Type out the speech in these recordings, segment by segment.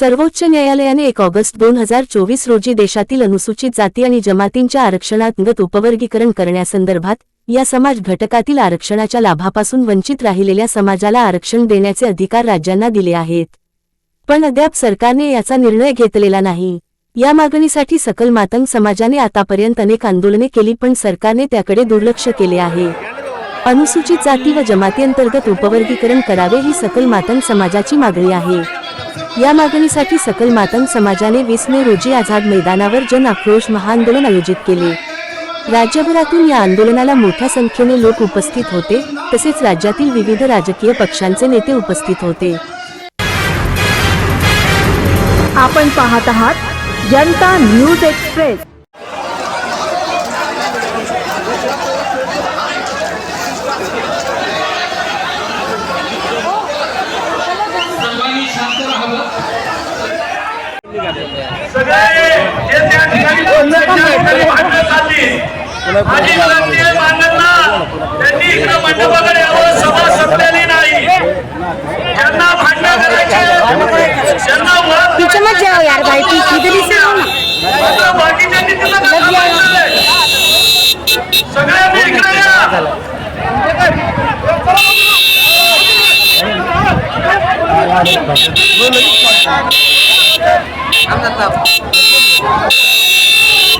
सर्वोच्च न्यायालयाने एक ऑगस्ट दोन हजार चोवीस रोजी देशातील अनुसूचित जाती आणि जमातींच्या आरक्षणांगत उपवर्गीकरण करण्यासंदर्भात या समाज घटकातील आरक्षणाच्या लाभापासून वंचित राहिलेल्या समाजाला आरक्षण देण्याचे अधिकार राज्यांना दिले आहेत. पण अद्याप सरकारने याचा निर्णय घेतलेला नाही. या मागणीसाठी सकल मातंग समाजाने आतापर्यंत अनेक आंदोलने केली पण सरकारने त्याकडे दुर्लक्ष केले आहे. अनुसूचित जाती व जमातीअंतर्गत उपवर्गीकरण करावे ही सकल मातंग समाजाची मागणी आहे. या मागणीसाठी सकल मातंग समाजाने वीस मे रोजी आझाद मैदानावर जन आक्रोश महाआंदोलन आयोजित केले. राज्यभरातून या आंदोलनाला मोठ्या संख्येने लोक उपस्थित होते तसेच राज्यातील विविध राजकीय पक्षांचे नेते उपस्थित होते. आपण पाहत आहात जनता न्यूज एक्सप्रेस सर्वांनी शांत राहावं सगळे जे त्या ठिकाणी पोहोचण्याच्या ठिकाणी भांडणं चालली माझी विनंती आहे भांडणांना त्यांनी इकडे मंडपाकडे यावं सभा संपलेली नाही. भांडणं करायचे. ही बाकीच्यांनी. सगळ्यांनी इकडे या.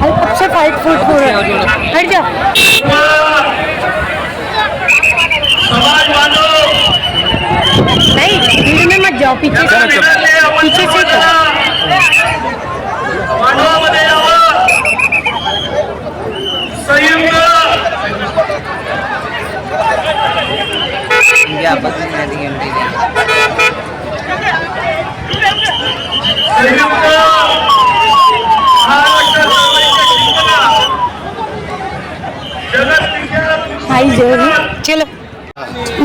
अरे कब से फाइट फूट हो रहा है। हट जाओ समाज बांधव नहीं भीड़ में मत जाओ पीछे से विनंती आहे, आपण पीछे से तो मांडवामध्ये यावं संयुक्त संयुक्त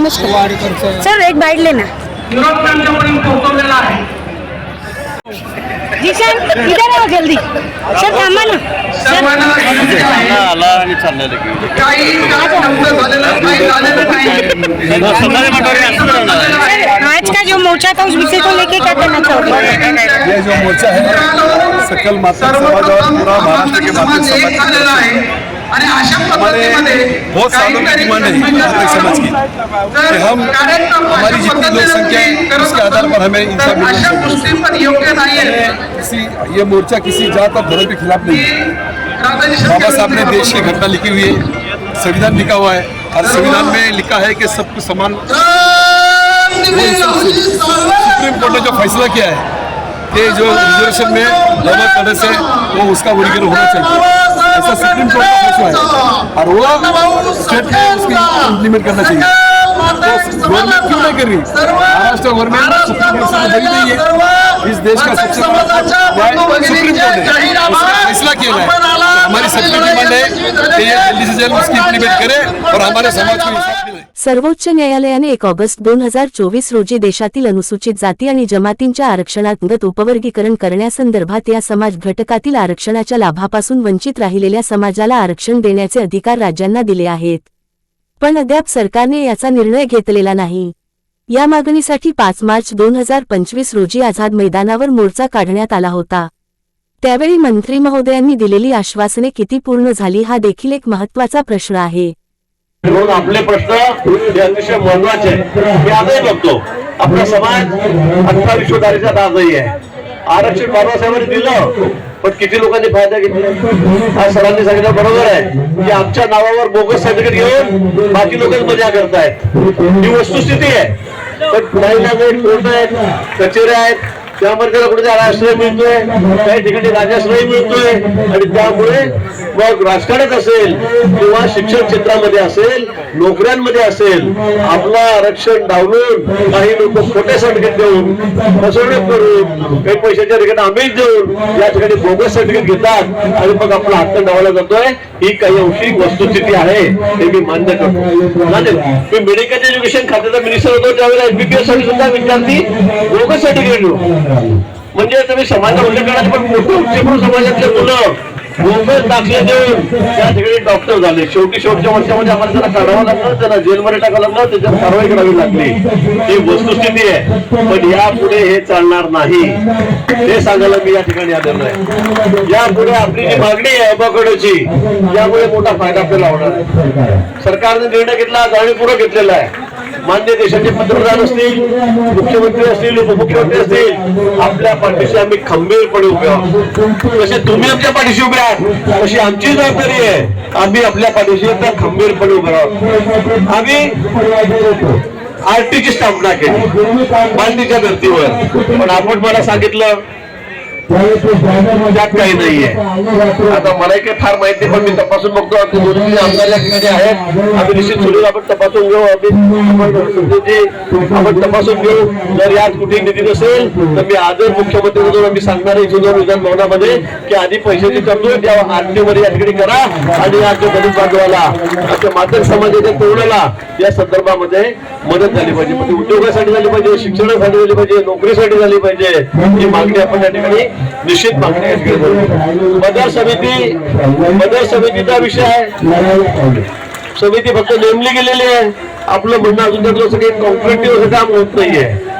नमस्कार। सर एक बाइट लेना। जी सर इधर आओ जल्दी। सर थांबा ना। आज का जो मोर्चा था उस विषय को लेके क्या कहना चाहोगे? ये जो मोर्चा है सकल माता समाज और पूरा महाराष्ट्र के माता समाज। आणि अशा हमारे पद्धतीमध्ये बहुत सालों की डिमांड है माता समाज की कि हम हमारी जितनी लोक संख्या है उसके आधार पर हमें इंसाफ योग्य नाहीये किसी ये मोर्चा किसी जात और धर्म के खिलाफ नहीं बाबा साहब ने देश की घटना लिखी हुई है संविधान लिखा हुआ है और संविधान में लिखा है कि सबको समान। सुप्रीम कोर्ट ने जो फैसला किया है कि जो रिजर्वेशन में लेबर करने से वो उसका वर्गीकरण होना चाहिए। ऐसा सुप्रीम कोर्ट का फैसला है और वो. स्टेट में उसकी इम्प्लीमेंट करना चाहिए तो गवर्नमेंट क्यों नहीं कर रही महाराष्ट्र गवर्नमेंट सुप्रीम कोर्ट से बड़ी नहीं है इस देश का सबसे बड़ा सुप्रीम कोर्ट है उसका फैसला किया है हमारी सबकी डिमांड है कि ये जल्दी से जल्द उसकी इम्प्लीमेंट करे और हमारे समाज को सर्वोच्च न्यायालयाने एक ऑगस्ट दोन हजार चोवीस रोजी देशातील अनुसूचित जाती आणि जमातींच्या आरक्षणांगत उपवर्गीकरण करण्यासंदर्भात या समाज घटकातील आरक्षणाच्या लाभापासून वंचित राहिलेल्या समाजाला आरक्षण देण्याचे अधिकार राज्यांना दिले आहेत. पण अद्याप सरकारने याचा निर्णय घेतलेला नाही. या मागणीसाठी पाच मार्च दोन हजार पंचवीस रोजी आझाद मैदानावर मोर्चा काढण्यात आला होता. त्यावेळी मंत्री महोदयांनी दिलेली आश्वासने किती पूर्ण झाली हा देखील एक महत्त्वाचा प्रश्न आहे. म्हणून आपले प्रश्न हे अतिशय महत्त्वाचे मी आजही बघतो आपला समाज अठरा विश्वधारीचा आजही आहे. आरक्षण बाबासाहेबांनी दिलं पण किती लोकांनी फायदा घेतला? आज सरांनी सांगितलं बरोबर आहे की आमच्या नावावर बोगस सर्टिफिकेट घेऊन बाकी लोक मजा करतायत. ही वस्तुस्थिती आहे. पण काही कोर्ट आहेत कचेऱ्या आहेत त्यामध्ये कुठे आश्रय मिळतोय? काही ठिकाणी राजाश्रय मिळतोय. आणि त्यामुळे मग राजकारणात असेल किंवा शिक्षण क्षेत्रामध्ये असेल नोकऱ्यांमध्ये असेल आपलं आरक्षण डावलून काही लोक खोटे सर्टिफिकेट देऊन फसवणूक करून काही पैशाच्या ठिकाणी आम्हीच देऊन या ठिकाणी बोगस सर्टिफिकेट घेतात आणि मग आपला हक्क डावला जातोय. ही काही अंशी वस्तुस्थिती आहे हे मी मान्य करतो. मी मेडिकल एज्युकेशन खात्याचा मिनिस्टर होतो त्यावेळेला एमबीबीएससाठी सुद्धा विद्यार्थी बोगस सर्टिफिकेट म्हणजे तुम्ही समाजाला उल्लेख करणार पण मोठं समाजातले मुलं मुंबईत दाखले देऊन त्या ठिकाणी डॉक्टर झाले. शेवटी शेवटच्या वर्षामध्ये आम्हाला त्याला काढावं लागलं त्याला जेलमध्ये टाकावं लागलं त्याच्यावर कारवाई करावी लागली. ही वस्तुस्थिती आहे. पण यापुढे हे चालणार नाही. हे सांगायला मी या ठिकाणी आलेलो आहे. यापुढे आपली जी मागणी आहे अबाकडची यामुळे मोठा फायदा आपल्याला होणार आहे. सरकारने निर्णय घेतला जाणीवपूर्वक घेतलेला आहे. मान्य देशाचे पंतप्रधान असतील मुख्यमंत्री असतील उपमुख्यमंत्री असतील आपल्या पाठीशी आम्ही खंबीरपणे उभे आहोत. जसे तुम्ही आमच्या पाठीशी उभे आहात तशी आमची जबाबदारी आहे. आम्ही आपल्या पाठीशी आता खंबीरपणे उभे आहोत. आम्ही आरटीची स्थापना केली मांडीच्या धर्तीवर. पण आपण मला सांगितलं काही नाहीये. आता मला काही फार माहिती पण मी तपासून बघतो. आमचे दोन्ही तीन आमदार या ठिकाणी आहेत. आम्ही निश्चित सुरू आपण तपासून घेऊ. आम्ही आपण तपासून घेऊ. जर यात कुठे निधी नसेल तर मी आजच मुख्यमंत्री म्हणून आम्ही सांगणार आहे इंजिनियर विधानभवनामध्ये की आधी पैशाची तरतूद द्या आरटीमध्ये या ठिकाणी करा आणि आमच्या गरीब बांधवाला आमच्या मातक समाजाच्या तरुणाला या संदर्भामध्ये मदत झाली पाहिजे. म्हणजे उद्योगासाठी झाली पाहिजे शिक्षणासाठी झाली पाहिजे नोकरीसाठी झाली पाहिजे ही मागणी आपण या ठिकाणी निश्चित मागणी या समिती मदर समितीचा विषय आहे. समिती फक्त नेमली गेलेली आहे. आपलं म्हणणं अजून त्यातलं सगळे कॉन्क्रिटिव्ह असं काम होत नाहीये.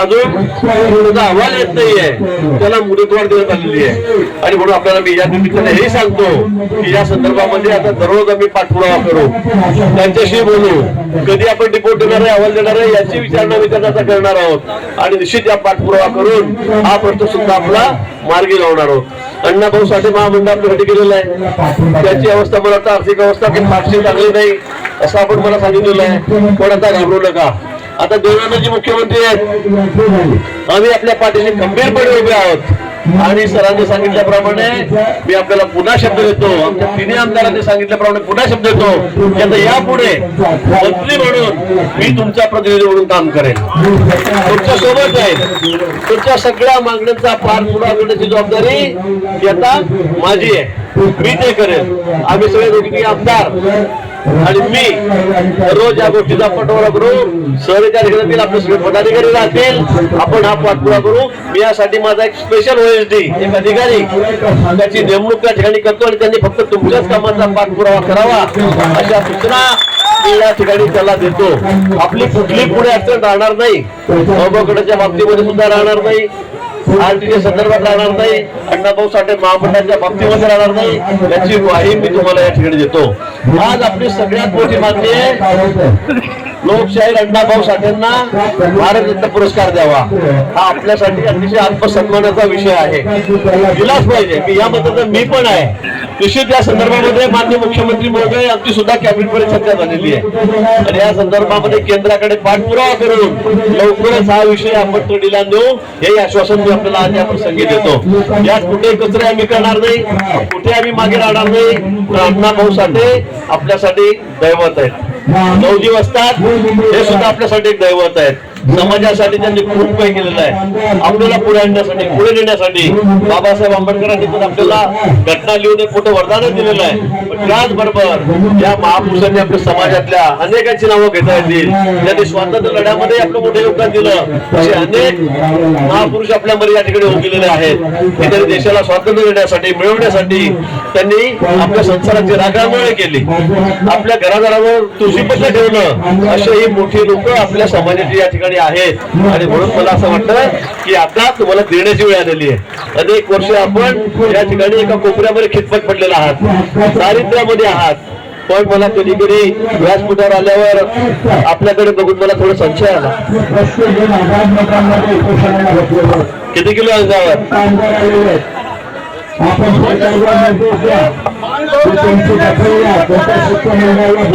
अजून त्याचा अहवाल येत नाहीये. त्याला मुदतवाढ देण्यात आलेली आहे. आणि म्हणून आपल्याला मी या निमित्ताने हे सांगतो की या संदर्भामध्ये आता दररोज आम्ही पाठपुरावा करू. त्यांच्याशी बोलू. कधी आपण रिपोर्ट देणार आहे अहवाल देणार आहे याची विचारणा विचारण्याचा करणार आहोत. आणि निश्चित या पाठपुरावा करून हा प्रश्न सुद्धा आपला मार्गी लावणार आहोत. अण्णाभाऊ साठे महामंडळ आपल्यासाठी गेलेला आहे. त्याची अवस्था मला आता आर्थिक अवस्था काही फारशी चांगली नाही असं आपण मला सांगितलेलं आहे. पण आता घाबरू नका. आता देवेंद्रजी मुख्यमंत्री आहेत. आम्ही आपल्या पाठीशी खंबीरपणे उभे आहोत. आणि सरांनी सांगितल्याप्रमाणे मी आपल्याला पुन्हा शब्द देतो. आमच्या तिन्ही आमदारांनी सांगितल्याप्रमाणे पुन्हा शब्द देतो की आता यापुढे मंत्री म्हणून मी तुमचा प्रतिनिधी म्हणून काम करेन. तुमच्यासोबत आहे. तुमच्या सगळ्या मागण्यांचा पाठपुरावा करण्याची जबाबदारी आता माझी आहे. मी ते करेन. आम्ही सगळे दोघी आमदार. आणि मी रोज या गोष्टीचा पटवारा करू. शहराच्या ठिकाणी आपले सगळे पदाधिकारी राहतील. आपण हा पाठपुरा करू. मी यासाठी माझा एक स्पेशल ओएसडी एक अधिकारी त्याची नेमणूक त्या ठिकाणी करतो आणि त्यांनी फक्त तुमच्याच कामाचा पाठपुरावा करावा अशा सूचना मी या ठिकाणी त्याला देतो. आपली कुठली पुढे अडचण राहणार नाही. अवघडच्या बाबतीमध्ये सुद्धा राहणार नाही. आरटीच्या संदर्भात राहणार नाही अण्णाभाऊ साठे महामंडळाच्या बाबतीमध्ये राहणार नाही याची ग्वाही मी तुम्हाला या ठिकाणी देतो. आज आपली सगळ्यात मोठी मागणी आहे लोकशाहीर अण्णाभाऊ साठेंना भारतरत्न पुरस्कार द्यावा. हा आपल्यासाठी अतिशय आत्मसन्मानाचा विषय आहे. दिलाच पाहिजे मी या मताचा मी पण आहे. निश्चित या संदर्भामध्ये माननीय मुख्यमंत्री महोदय आमची सुद्धा कॅबिनेटमध्ये चर्चा झालेली आहे. आणि या संदर्भामध्ये केंद्राकडे पाठपुरावा करून लवकरच हा विषय आपण तडीला देऊ हे आश्वासन मी आपल्याला आज या प्रसंगी देतो. यात कुठे कचरे आम्ही करणार नाही कुठे आम्ही मागे राहणार नाही तर अण्णा भाऊ साठे आपल्यासाठी दैवत आहेत. नवजीव असतात हे सुद्धा आपल्यासाठी एक दैवत आहेत. समाजासाठी त्यांनी खूप काही केलेलं आहे. आपल्याला पुढे आणण्यासाठी पुढे नेण्यासाठी बाबासाहेब आंबेडकरांनी पण आपल्याला घटना लिहून एक मोठं वरदानच दिलेलं आहे. पण त्याचबरोबर या महापुरुषांनी आपल्या समाजातल्या अनेकांची नावं घेता येतील. त्यांनी स्वातंत्र्य लढ्यामध्ये आपलं मोठं योगदान दिलं. असे अनेक महापुरुष आपल्या मध्ये या ठिकाणी होऊन गेलेले आहेत. हे त्यांनी देशाला स्वातंत्र्य देण्यासाठी मिळवण्यासाठी त्यांनी आपल्या संसाराची रागामुळे केली. आपल्या घराघरावर तुळशीपत्र ठेवलं असे ही मोठी लोक आपल्या समाजाची या ठिकाणी आहेत. आणि म्हणून मला असं वाटतं की आता तुम्हाला देण्याची वेळ आलेली आहे. अनेक वर्ष आपण या ठिकाणी एका कोपऱ्यामध्ये खितपत पडलेला आहात. दारिद्र्यामध्ये आहात. पण मला कधी कधी व्यासपीठावर आल्यावर आपल्याकडे बघून मला थोडं संशय आला. किती किलो अंगावर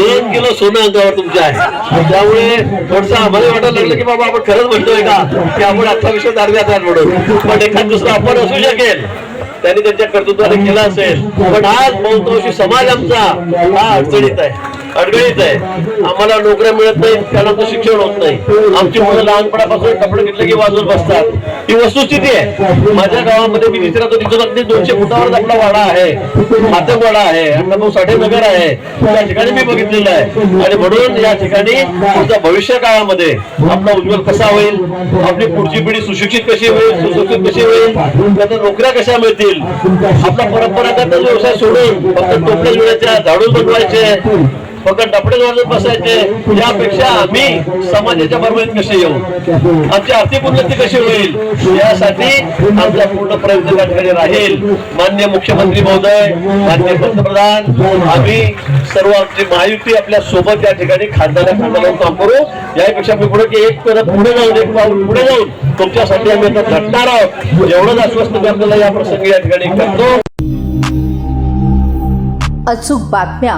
एक किलो सोनं अंगावर तुमच्या आहे. त्यामुळे थोडस आम्हाला वाटायला लागलं की बाबा आपण खरंच म्हणतोय का? की आपण आजचा विषय दारव्यात आहात म्हणून. पण एखाद दुसरं आपण असू शकेल. त्यांनी त्यांच्या कर्तृत्वाने केलं असेल. पण आज बहुतांशी समाज आमचा हा अडचणीत आहे. अडगळीत आहे. आम्हाला नोकऱ्या मिळत नाहीत कारण आमचं शिक्षण होत नाही. आमची मुलं लहानपणापासून कपडे घेतले की वाजून बसतात. ही वस्तुस्थिती आहे. माझ्या गावामध्ये मी विचारतो तिथून अगदी दोनशे फुटावर आपला वाडा आहे. मातक वाडा आहे. अण्णाभाऊ साठे नगर आहे. त्या ठिकाणी मी बघितलेलं आहे. आणि म्हणून या ठिकाणी पुढच्या भविष्य काळामध्ये आपला उज्ज्वल कसा होईल? आपली पुढची पिढी सुशिक्षित कशी होईल? सुशिक्षित कशी होईल? त्यांना नोकऱ्या कशा मिळतील? आपला परंपरागत व्यवसाय सोडून फक्त टोपल्या जुळ्याच्या झाडू बनवायचे फक्त डपडे वाजत बसायचे. यापेक्षा आम्ही समाजाच्या बरोबरीत कसे येऊ? आमची आर्थिक उन्नती कशी होईल? यासाठी आमचा पूर्ण प्रयत्न त्या ठिकाणी राहील. मान्य मुख्यमंत्री महोदय मान्य पंतप्रधान आम्ही सर्व आमची महायुती आपल्यासोबत या ठिकाणी खासदार खासदारावर काम करू. यापेक्षा मी पुढे की एक परत पुढे जाऊन एक पाऊल पुढे जाऊन तुमच्यासाठी आम्ही आता झटणार आहोत. एवढंच आश्वस्त मी आपल्याला या प्रसंगी या ठिकाणी करतो. अचूक बातम्या